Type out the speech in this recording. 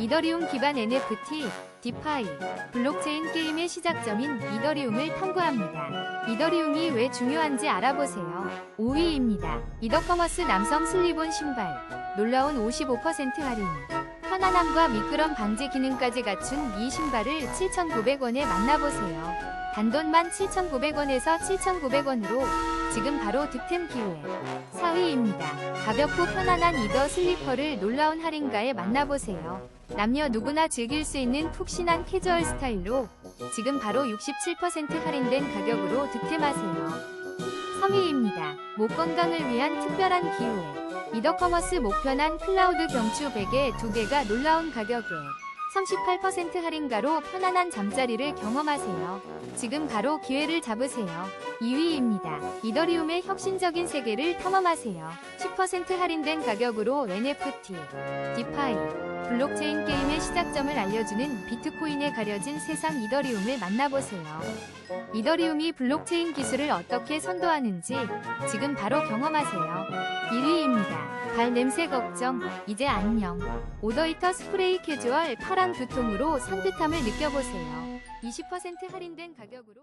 이더리움 기반 NFT, 디파이, 블록체인 게임의 시작점인 이더리움을 탐구합니다. 이더리움이 왜 중요한지 알아보세요. 5위입니다. 이더커머스 남성 슬리본 신발. 놀라운 55% 할인. 편안함과 미끄럼 방지 기능까지 갖춘 이 신발을 7,900원에 만나보세요. 단돈만 7,900원에서 7,900원으로 지금 바로 득템 기회. 4위입니다. 가볍고 편안한 이더 슬리퍼를 놀라운 할인가에 만나보세요. 남녀 누구나 즐길 수 있는 푹신한 캐주얼 스타일로 지금 바로 67% 할인된 가격으로 득템하세요. 3위입니다. 목 건강을 위한 특별한 기회. 이더커머스 목편한 클라우드 경추 베개 2개가 놀라운 가격에 38% 할인가로 편안한 잠자리를 경험하세요. 지금 바로 기회를 잡으세요. 2위입니다. 이더리움의 혁신적인 세계를 탐험하세요. 10% 할인된 가격으로 NFT, 디파이, 블록체인 게임의 시작점을 알려주는 비트코인에 가려진 세상 이더리움을 만나보세요. 이더리움이 블록체인 기술을 어떻게 선도하는지 지금 바로 경험하세요. 1위입니다. 발 냄새 걱정, 이제 안녕. 오더히터 스프레이 캐주얼 파랑 두 통으로 산뜻함을 느껴보세요. 20% 할인된 가격으로